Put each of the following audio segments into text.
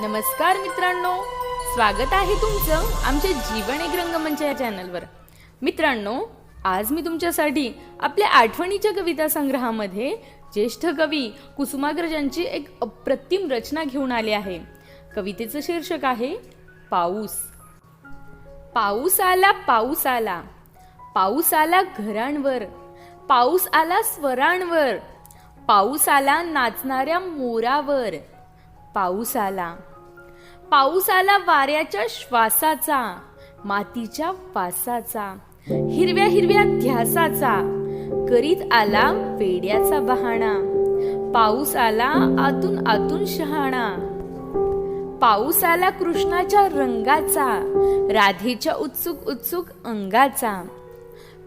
नमस्कार मित्रांनो. स्वागत आहे तुमचं आमच्या जीवन एक रंगमंच या चॅनलवर. मित्रांनो आज मी तुमच्यासाठी आपल्या आठवणीच्या कविता संग्रहामध्ये ज्येष्ठ कवी कुसुमाग्रजांची एक अप्रतिम रचना घेऊन आली आहे. कवितेचं शीर्षक आहे पाऊस. पाऊस आला पाऊस आला. पाऊस आला घरांवर. पाऊस आला स्वरांवर. पाऊस आला नाचणाऱ्या मोरावर. पाऊस आला पाऊस आला वाऱ्याच्या श्वासाचा मातीच्या वासाचा हिरव्या हिरव्या ध्यासाचा करीत आला वेड्याचा बहाणा. पाऊस आला आतून आतून शहाणा. पाऊस आला कृष्णाच्या रंगाचा राधेच्या उत्सुक उत्सुक अंगाचा.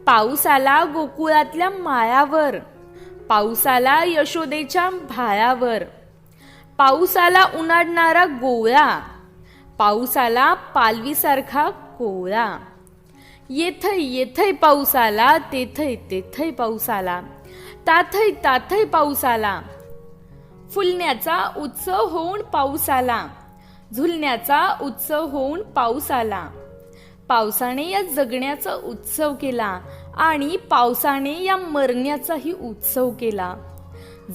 पाऊस आला गोकुळातल्या माळ्यावर पाऊस आला यशोदेच्या भाळावर पाऊसाला उन्हाडणारा गोळा पाऊस आला पालवीसारखा कोळा. येथय येथय पाऊस आला तेथय तेथय पाऊस आला ताथय ताथय पाऊस आला फुलण्याचा उत्सव होऊन पाऊस आला झुलण्याचा उत्सव होऊन पाऊस आला पावसाने या जगण्याचा उत्सव केला आणि पावसाने या मरण्याचाही उत्सव केला.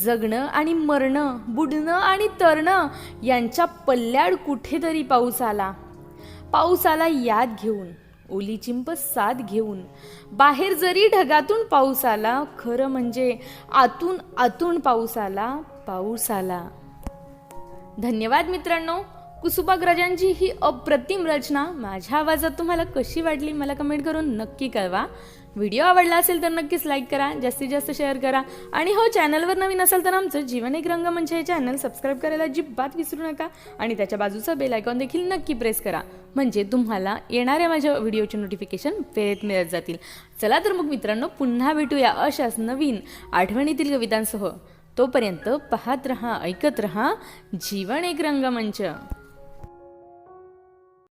जगणं आणि मरणं बुडणं आणि तरणं यांच्या पल्ल्याड कुठेतरी पाऊस आला. पाऊस आला याद घेऊन ओली चिंप साथ घेऊन. बाहेर जरी ढगातून पाऊस आला खरं म्हणजे आतून आतून पाऊस आला पाऊस आला. धन्यवाद मित्रांनो. कुसुबाग्रजांची ही अप्रतिम रचना माझ्या आवाजात तुम्हाला कशी वाटली मला कमेंट करून नक्की कळवा. व्हिडिओ आवडला असेल तर नक्कीच लाईक करा जास्तीत जास्त शेअर करा. आणि हो चॅनलवर नवीन असेल तर आमचं जीवन एक रंगमंच म्हणजे हे चॅनल सबस्क्राईब करायला अजिबात विसरू नका. आणि त्याच्या बाजूचा बेल आयकॉन देखील नक्की प्रेस करा. म्हणजे तुम्हाला येणाऱ्या माझ्या व्हिडिओचे नोटिफिकेशन वेळेत मिळत जातील. चला तर मग मित्रांनो पुन्हा भेटूया अशाच नवीन आठवणीतील कवितांसह. तोपर्यंत पाहत रहा ऐकत रहा जीवन एक रंगमंच